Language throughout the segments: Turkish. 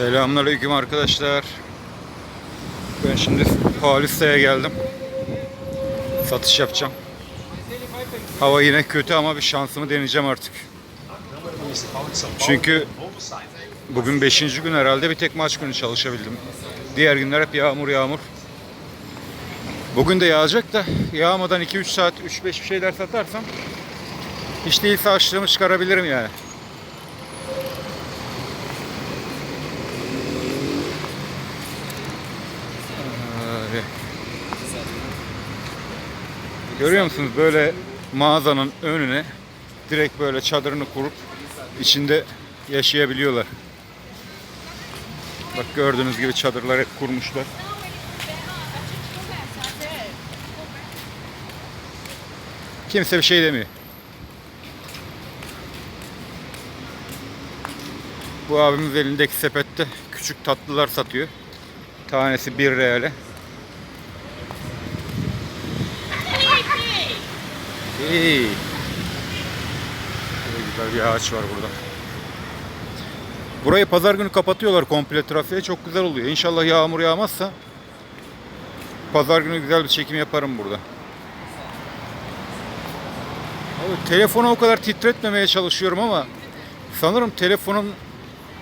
Selamünaleyküm arkadaşlar. Ben şimdi Paulista'ya geldim. Satış yapacağım. Hava yine kötü ama bir şansımı deneyeceğim artık. Çünkü bugün 5. gün herhalde bir tek maç günü çalışabildim. Diğer günler hep yağmur yağmur. Bugün de yağacak da yağmadan 2-3 saat 3-5 bir şeyler satarsam hiç değilse açlığımı çıkarabilirim yani. Görüyor musunuz böyle mağazanın önüne direkt böyle çadırını kurup içinde yaşayabiliyorlar. Bak gördüğünüz gibi çadırlar hep kurmuşlar. Kimse bir şey demiyor. Bu abimiz elindeki sepette küçük tatlılar satıyor. Tanesi 1 reale. İyi. Böyle güzel bir ağaç var burada. Burayı pazar günü kapatıyorlar komple trafiğe. Çok güzel oluyor. İnşallah yağmur yağmazsa pazar günü güzel bir çekim yaparım burada. Abi, telefonu o kadar titretmemeye çalışıyorum ama sanırım telefonun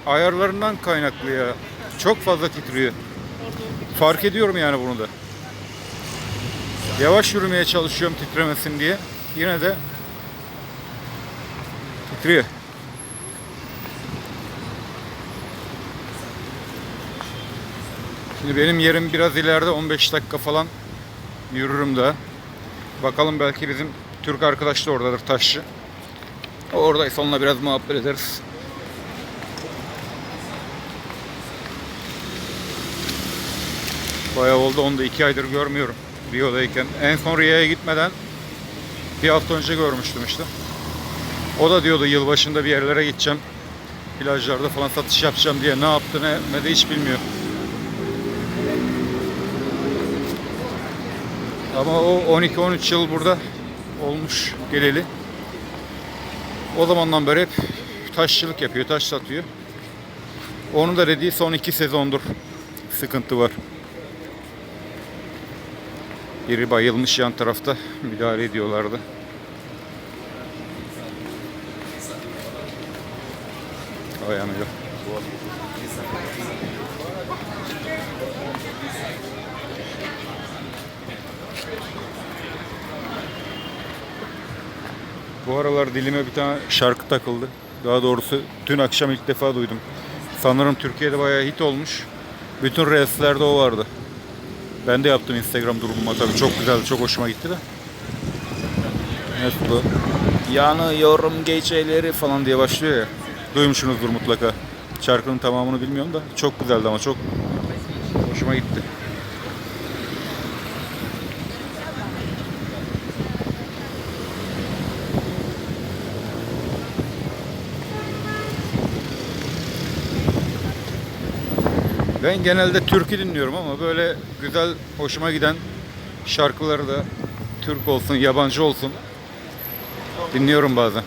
ayarlarından kaynaklı ya. Çok fazla titriyor. Fark ediyorum yani bunu da. Yavaş yürümeye çalışıyorum titremesin diye. Yine de titriyor. Şimdi benim yerim biraz ileride 15 dakika falan yürürüm daha. Bakalım belki bizim Türk arkadaş da oradadır taşçı. O oradaysa onunla biraz muhabbet ederiz. Bayağı oldu. Onu da iki aydır görmüyorum. Rio'dayken. En son Rio'ya gitmeden bir hafta önce görmüştüm işte. O da diyordu yılbaşında bir yerlere gideceğim. Plajlarda falan satış yapacağım diye. Ne yaptı ne etmedi hiç bilmiyor. Ama o 12-13 yıl burada olmuş geleli. O zamandan beri hep taşçılık yapıyor, taş satıyor. Onun da dediği son iki sezondur sıkıntı var. Biri bayılmış yan tarafta müdahale ediyorlardı. Dayanıyor. Bu aralar dilime bir tane şarkı takıldı. Daha doğrusu dün akşam ilk defa duydum. Sanırım Türkiye'de bayağı hit olmuş. Bütün reelslerde o vardı. Ben de yaptım Instagram durumuma tabii. Çok güzeldi, çok hoşuma gitti de. Evet bu. Yanıyorum geceleri falan diye başlıyor ya. Duymuşsunuzdur mutlaka. Şarkının tamamını bilmiyorum da çok güzeldi ama çok hoşuma gitti. Ben genelde türkü dinliyorum ama böyle güzel, hoşuma giden şarkıları da Türk olsun, yabancı olsun dinliyorum bazen.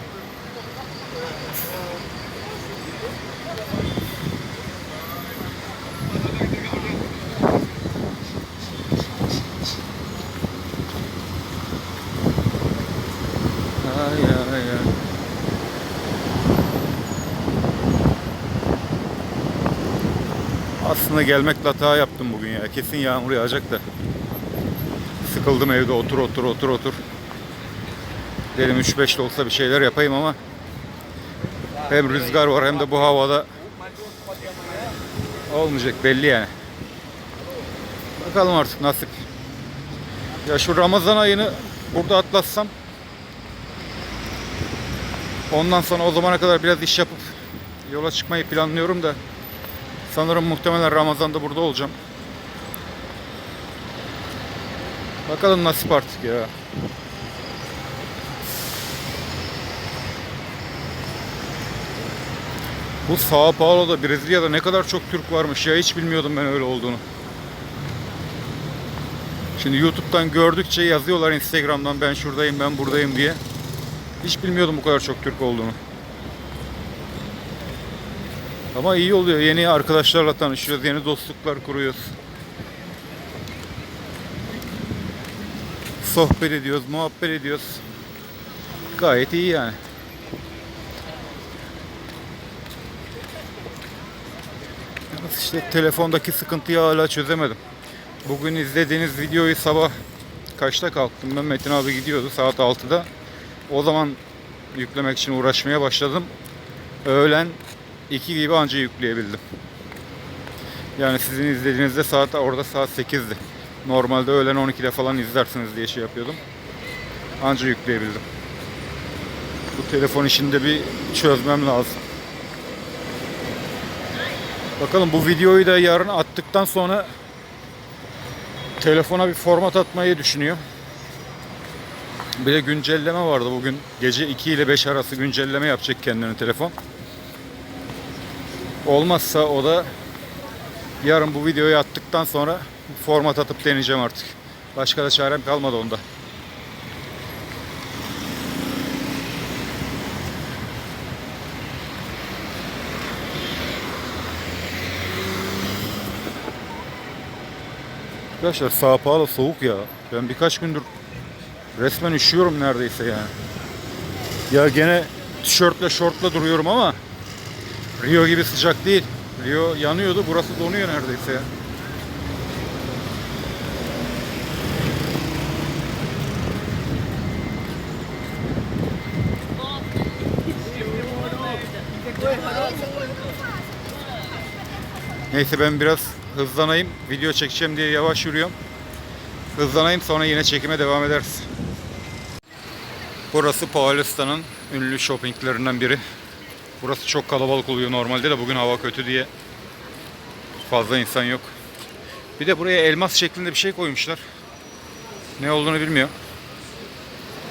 Aslında gelmekle hata yaptım bugün ya. Kesin yağmur yağacak da. Sıkıldım evde otur otur otur otur. Dedim 3-5 de olsa bir şeyler yapayım ama hem rüzgar var hem de bu havada olmayacak belli yani. Bakalım artık nasip. Ya şu Ramazan ayını burada atlatsam ondan sonra o zamana kadar biraz iş yapıp yola çıkmayı planlıyorum da Sanırım muhtemelen Ramazan'da burada olacağım. Bakalım nasip artık ya. Bu Sao Paulo'da, Brezilya'da ne kadar çok Türk varmış ya hiç bilmiyordum ben öyle olduğunu. Şimdi YouTube'dan gördükçe yazıyorlar Instagram'dan ben şuradayım ben buradayım diye. Hiç bilmiyordum bu kadar çok Türk olduğunu. Ama iyi oluyor. Yeni arkadaşlarla tanışıyoruz. Yeni dostluklar kuruyoruz. Sohbet ediyoruz, muhabbet ediyoruz. Gayet iyi yani. İşte telefondaki sıkıntıyı hala çözemedim. Bugün izlediğiniz videoyu sabah kaçta kalktım ben Metin abi gidiyordu saat 6'da. O zaman yüklemek için uğraşmaya başladım. Öğlen 2 gibi anca yükleyebildim. Yani sizin izlediğinizde saat orada saat 8'di. Normalde öğlen 12'de falan izlersiniz diye şey yapıyordum. Anca yükleyebildim. Bu telefon işinde bir çözmem lazım. Bakalım bu videoyu da yarın attıktan sonra telefona bir format atmayı düşünüyor. Bir de güncelleme vardı bugün. Gece 2 ile 5 arası güncelleme yapacak kendine telefon. Olmazsa o da yarın bu videoyu attıktan sonra format atıp deneyeceğim artık. Başka da çarem kalmadı onda. Arkadaşlar Sao Paulo soğuk ya. Ben birkaç gündür resmen üşüyorum neredeyse yani. Ya gene tişörtle şortla duruyorum ama Rio gibi sıcak değil. Rio yanıyordu. Burası donuyor neredeyse. Neyse ben biraz hızlanayım. Video çekeceğim diye yavaş yürüyorum. Hızlanayım sonra yine çekime devam ederiz. Burası Paulista'nın ünlü shoppinglerinden biri. Burası çok kalabalık oluyor normalde de bugün hava kötü diye fazla insan yok. Bir de buraya elmas şeklinde bir şey koymuşlar. Ne olduğunu bilmiyor.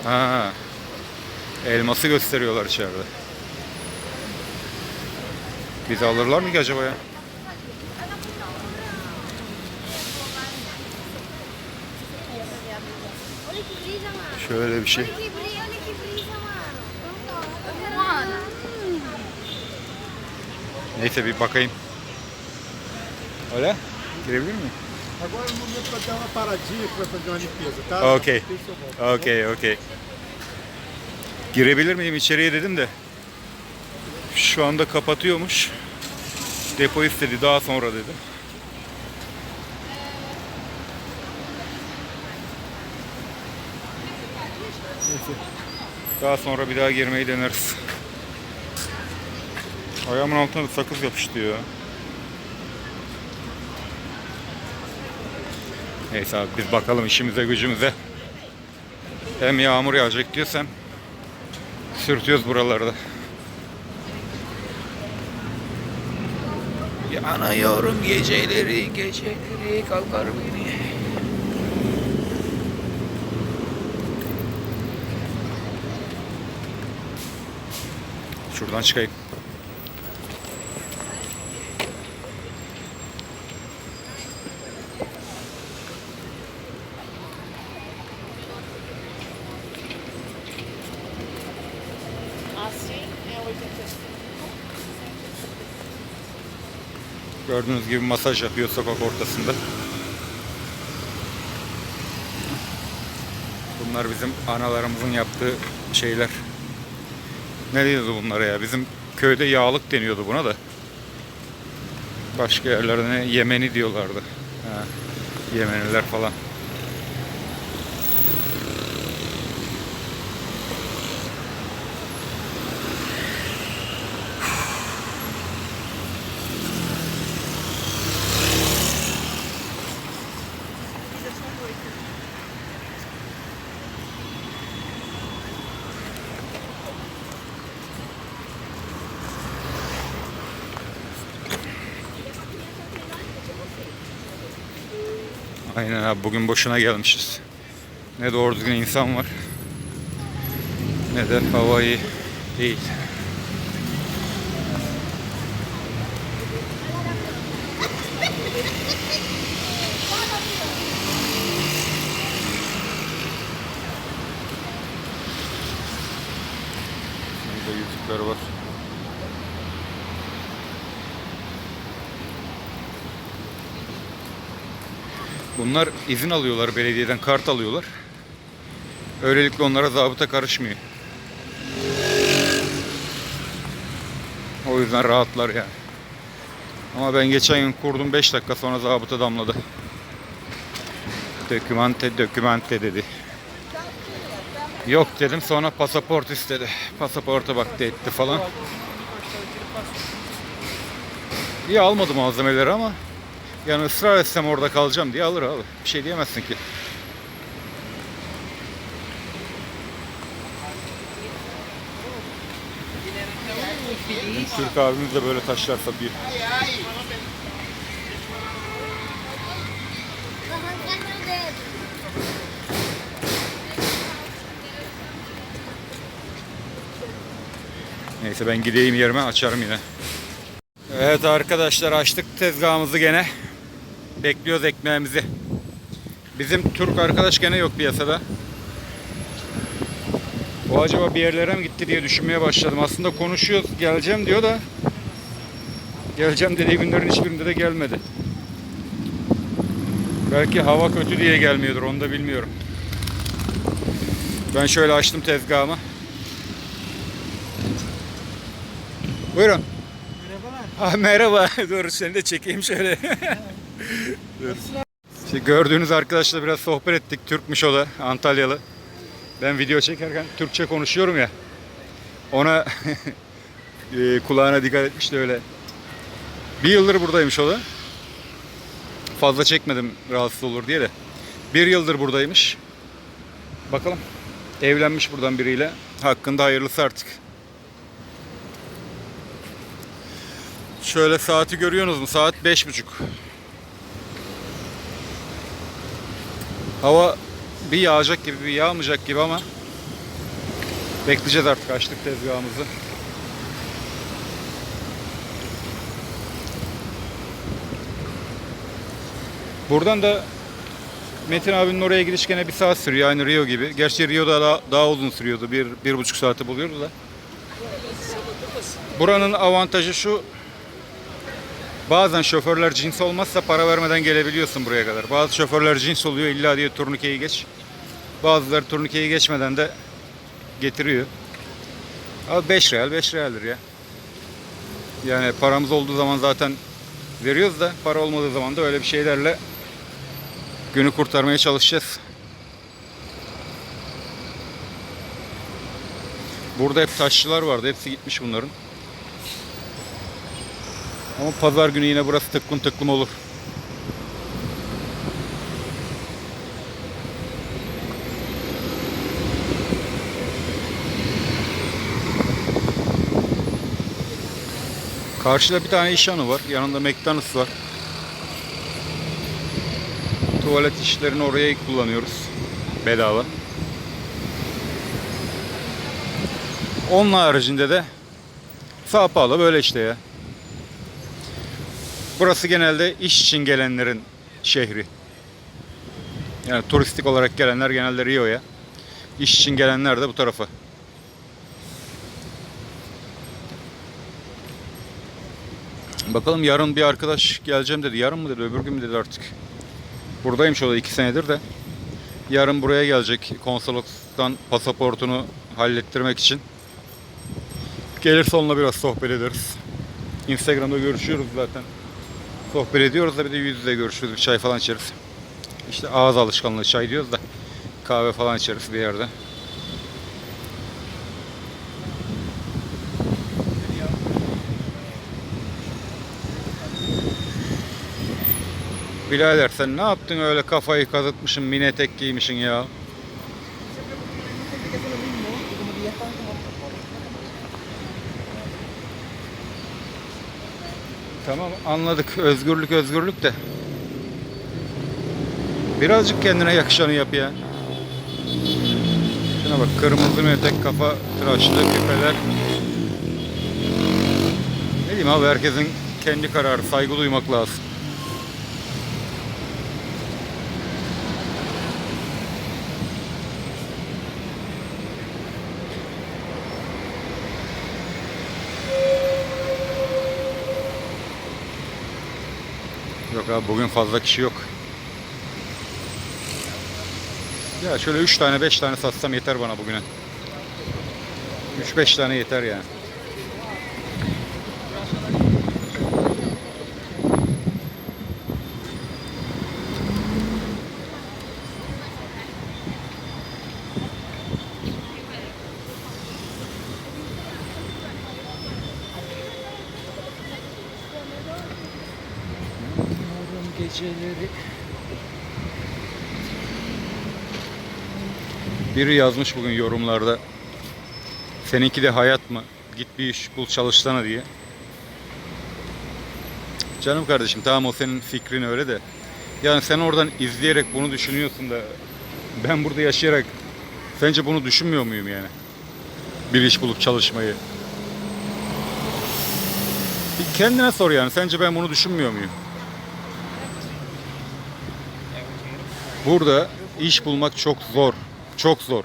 Ha. Elması gösteriyorlar içeride. Bizi alırlar mı ki acaba ya? Şöyle bir şey. Neyse bir bakayım. Öyle? Girebilir miyim? Agora é o momento para dar uma paradinha vai fazer uma limpeza, tá? Ok. Tem seu voto. Okey, okey. Girebilir miyim içeriye dedim de. Şu anda kapatıyormuş. Depo istedi daha sonra dedi. Neyse. Daha sonra bir daha girmeyi deneriz. Ayağımın altına da sakız yapıştı ya. Neyse abi biz bakalım işimize gücümüze. Hem yağmur yağacak diyorsam sürtüyoruz buralarda. Yanıyorum geceleri, geceleri kalkar beni. Şuradan çıkayım. Gördüğünüz gibi masaj yapıyor sokak ortasında. Bunlar bizim analarımızın yaptığı şeyler. Ne diyordu bunlara ya? Bizim köyde yağlık deniyordu buna da. Başka yerlerde? Yemeni diyorlardı. Ha, Yemeniler falan. Aynen abi bugün boşuna gelmişiz. Ne doğru düzgün insan var. Ne de hava iyi değil. Burada yüzükler var. Bunlar izin alıyorlar belediyeden kart alıyorlar. Öylelikle onlara zabıta karışmıyor. O yüzden rahatlar yani. Ama ben geçen gün kurdum 5 dakika sonra zabıta damladı. Dokümante dokümante dedi. Yok dedim sonra pasaport istedi. Pasaporta baktı etti falan. İyi almadı malzemeleri ama yani ısrar etsem orada kalacağım diye alır abi. Bir şey diyemezsin ki. Bizim Türk abimiz de böyle taşlar satıyor. Neyse ben gideyim yerime açarım yine. Evet arkadaşlar açtık tezgahımızı gene. Bekliyoruz ekmeğimizi. Bizim Türk arkadaş gene yok piyasada. O acaba bir yerlere mi gitti diye düşünmeye başladım. Aslında konuşuyoruz geleceğim diyor da geleceğim dediği günlerin hiçbirinde de gelmedi. Belki hava kötü diye gelmiyordur onu da bilmiyorum. Ben şöyle açtım tezgahımı. Buyurun. Ah, merhaba. Dur seni de çekeyim şöyle. Dur. Şimdi gördüğünüz arkadaşla biraz sohbet ettik. Türkmüş o Antalyalı. Ben video çekerken Türkçe konuşuyorum ya. Ona e, kulağına dikkat etmişti öyle. Bir yıldır buradaymış o da. Fazla çekmedim rahatsız olur diye de. Bir yıldır buradaymış. Bakalım. Evlenmiş buradan biriyle. Hakkında hayırlısı artık. Şöyle saati görüyorsunuz mu? Saat beş buçuk. Hava bir yağacak gibi bir yağmayacak gibi ama bekleyeceğiz artık açtık tezgahımızı. Buradan da Metin abinin oraya gidiş gene bir saat sürüyor aynı Rio gibi. Gerçi Rio'da daha, daha uzun sürüyordu. Bir, bir buçuk saati buluyordu da. Buranın avantajı şu. Bazen şoförler cins olmazsa para vermeden gelebiliyorsun buraya kadar. Bazı şoförler cins oluyor illa diye turnikeyi geç. Bazıları turnikeyi geçmeden de getiriyor. Abi 5 real 5 realdir ya. Yani paramız olduğu zaman zaten veriyoruz da para olmadığı zaman da öyle bir şeylerle günü kurtarmaya çalışacağız. Burada hep taşçılar vardı. Hepsi gitmiş bunların. Ama pazar günü yine burası tıklım tıklım olur. Karşıda bir tane iş yanı var. Yanında McDonald's var. Tuvalet işlerini oraya kullanıyoruz. Bedava. Onun haricinde de Sao Paulo böyle işte ya. Burası genelde iş için gelenlerin şehri. Yani turistik olarak gelenler genelde Rio'ya. İş için gelenler de bu tarafa. Bakalım yarın bir arkadaş geleceğim dedi. Yarın mı dedi, öbür gün mü dedi artık. Buradayım şurada iki senedir de. Yarın buraya gelecek konsolosluktan pasaportunu hallettirmek için. Gelirse onunla biraz sohbet ederiz. Instagram'da görüşüyoruz zaten. Sohbet ediyoruz da bir de yüz yüze görüşürüz. Bir çay falan içeriz. İşte ağız alışkanlığı çay diyoruz da kahve falan içeriz bir yerde. Birader sen ne yaptın öyle kafayı kazıtmışsın mini etek giymişsin ya. Tamam anladık özgürlük özgürlük de. Birazcık kendine yakışanı yap ya. Şuna bak kırmızı etek kafa tıraşlı küpeler. Ne diyeyim abi herkesin kendi kararı saygı duymak lazım. Yok abi bugün fazla kişi yok. Ya şöyle 3 tane 5 tane satsam yeter bana bugüne. 3-5 tane yeter yani. Biri yazmış bugün yorumlarda. Seninki de hayat mı? Git bir iş bul çalışsana diye. Canım kardeşim tamam o senin fikrin öyle de. Yani sen oradan izleyerek bunu düşünüyorsun da ben burada yaşayarak sence bunu düşünmüyor muyum yani? Bir iş bulup çalışmayı. Bir kendine sor yani. Sence ben bunu düşünmüyor muyum? Burada iş bulmak çok zor. Çok zor.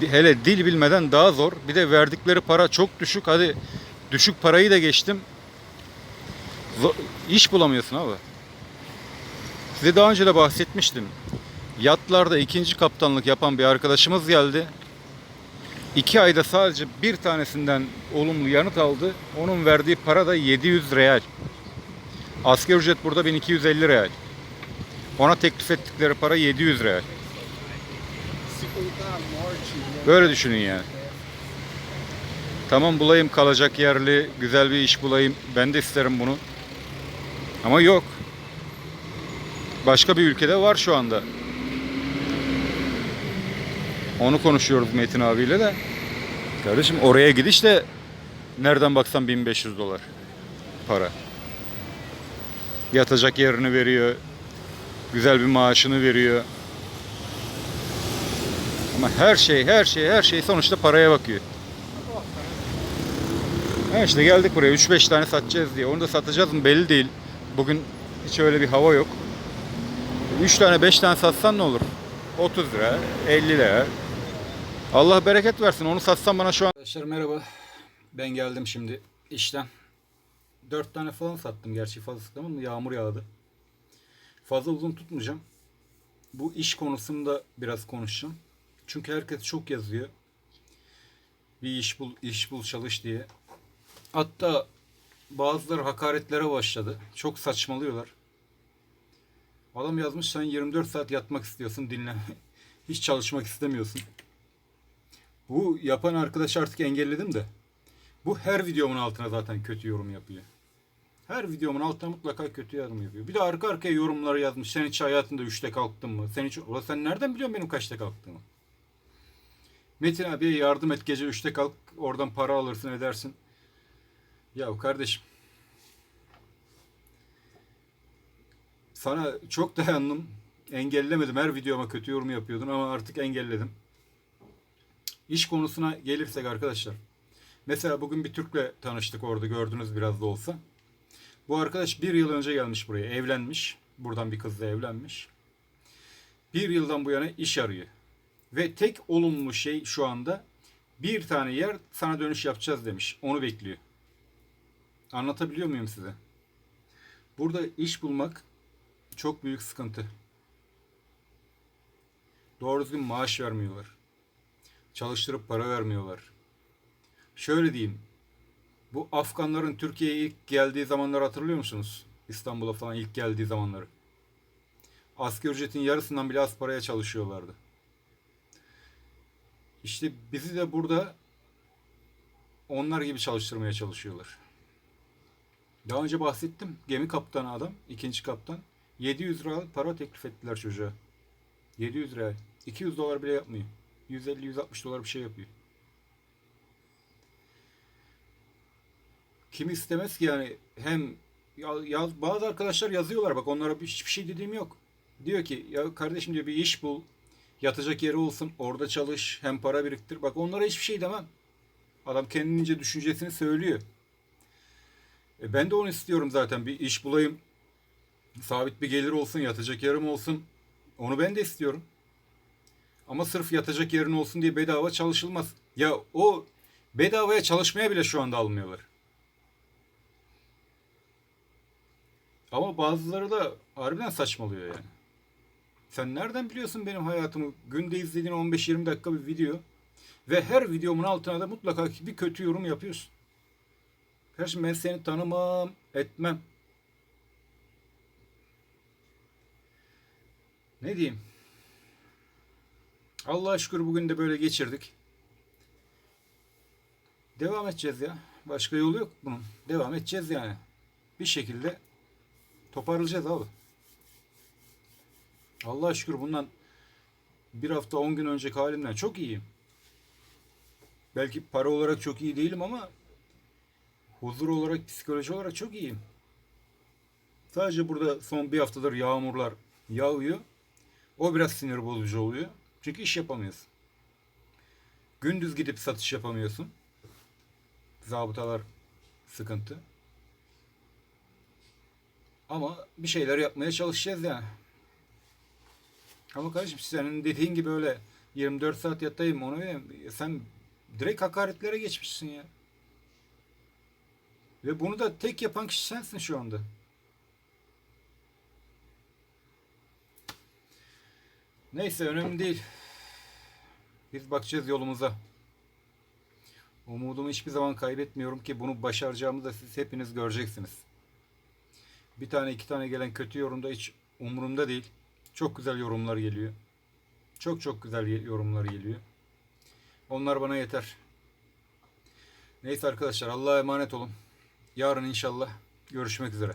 Hele dil bilmeden daha zor. Bir de verdikleri para çok düşük. Hadi düşük parayı da geçtim. Zo- iş bulamıyorsun abi. Size daha önce de bahsetmiştim. Yatlarda ikinci kaptanlık yapan bir arkadaşımız geldi. İki ayda sadece bir tanesinden olumlu yanıt aldı. Onun verdiği para da 700 real. Asgari ücret burada 1250 real. Ona teklif ettikleri para 700 real. Böyle düşünün yani. Tamam bulayım kalacak yerli, güzel bir iş bulayım. Ben de isterim bunu. Ama yok. Başka bir ülkede var şu anda. Onu konuşuyoruz Metin abiyle de. Kardeşim oraya gidiş de nereden baksan 1500 dolar para. Yatacak yerini veriyor. Güzel bir maaşını veriyor. Ama her şey, her şey, her şey sonuçta paraya bakıyor. Ha işte geldik buraya 3-5 tane satacağız diye. Onu da satacağız mı belli değil. Bugün hiç öyle bir hava yok. 3 tane 5 tane satsan ne olur? 30 lira, 50 lira. Allah bereket versin. Onu satsan bana şu an... Arkadaşlar merhaba. Ben geldim şimdi işten. 4 tane falan sattım. Gerçi fazla sattım yağmur yağdı. Fazla uzun tutmayacağım. Bu iş konusunda biraz konuşacağım. Çünkü herkes çok yazıyor. Bir iş bul, iş bul çalış diye. Hatta bazıları hakaretlere başladı. Çok saçmalıyorlar. Adam yazmış sen 24 saat yatmak istiyorsun dinle. Hiç çalışmak istemiyorsun. Bu yapan arkadaş artık engelledim de. Bu her videomun altına zaten kötü yorum yapıyor. Her videomun altına mutlaka kötü yorum yapıyor. Bir de arka arkaya yorumları yazmış. Sen hiç hayatında 3'te kalktın mı? Sen hiç... Ulan sen nereden biliyorsun benim kaçta kalktığımı? Metin abiye yardım et gece 3'te kalk oradan para alırsın edersin. Ya kardeşim sana çok dayandım. Engellemedim. Her videoma kötü yorum yapıyordun ama artık engelledim. İş konusuna gelirsek arkadaşlar. Mesela bugün bir Türk'le tanıştık orada gördünüz biraz da olsa. Bu arkadaş bir yıl önce gelmiş buraya. Evlenmiş. Buradan bir kızla evlenmiş. Bir yıldan bu yana iş arıyor. Ve tek olumlu şey şu anda bir tane yer sana dönüş yapacağız demiş. Onu bekliyor. Anlatabiliyor muyum size? Burada iş bulmak çok büyük sıkıntı. Doğru düzgün maaş vermiyorlar. Çalıştırıp para vermiyorlar. Şöyle diyeyim. Bu Afganların Türkiye'ye ilk geldiği zamanları hatırlıyor musunuz? İstanbul'a falan ilk geldiği zamanları. Asgari ücretin yarısından bile az paraya çalışıyorlardı. İşte bizi de burada onlar gibi çalıştırmaya çalışıyorlar. Daha önce bahsettim. Gemi kaptanı adam, ikinci kaptan. 700 lira para teklif ettiler çocuğa. 700 lira. 200 dolar bile yapmıyor. 150-160 dolar bir şey yapıyor. Kim istemez ki yani hem ya- yaz, bazı arkadaşlar yazıyorlar bak onlara bir- hiçbir şey dediğim yok. Diyor ki ya kardeşim diyor bir iş bul. Yatacak yeri olsun. Orada çalış. Hem para biriktir. Bak onlara hiçbir şey demem. Adam kendince düşüncesini söylüyor. E ben de onu istiyorum zaten. Bir iş bulayım. Sabit bir gelir olsun. Yatacak yerim olsun. Onu ben de istiyorum. Ama sırf yatacak yerin olsun diye bedava çalışılmaz. Ya o bedavaya çalışmaya bile şu anda almıyorlar. Ama bazıları da harbiden saçmalıyor yani. Sen nereden biliyorsun benim hayatımı? Günde izlediğin 15-20 dakika bir video. Ve her videomun altına da mutlaka bir kötü yorum yapıyorsun. Kardeşim ben seni tanımam, etmem. Ne diyeyim? Allah'a şükür bugün de böyle geçirdik. Devam edeceğiz ya. Başka yolu yok bunun. Devam edeceğiz yani. Bir şekilde toparlayacağız abi. Allah'a şükür bundan bir hafta 10 gün önceki halimden çok iyiyim. Belki para olarak çok iyi değilim ama huzur olarak, psikoloji olarak çok iyiyim. Sadece burada son bir haftadır yağmurlar yağıyor. O biraz sinir bozucu oluyor. Çünkü iş yapamıyorsun. Gündüz gidip satış yapamıyorsun. Zabıtalar sıkıntı. Ama bir şeyler yapmaya çalışacağız yani. Ama kardeşim senin dediğin gibi öyle 24 saat yatayım onu sen direkt hakaretlere geçmişsin ya. Ve bunu da tek yapan kişi sensin şu anda. Neyse önemli değil. Biz bakacağız yolumuza. Umudumu hiçbir zaman kaybetmiyorum ki bunu başaracağımı da siz hepiniz göreceksiniz. Bir tane iki tane gelen kötü yorumda hiç umurumda değil. Çok güzel yorumlar geliyor. Çok çok güzel yorumlar geliyor. Onlar bana yeter. Neyse arkadaşlar Allah'a emanet olun. Yarın inşallah görüşmek üzere.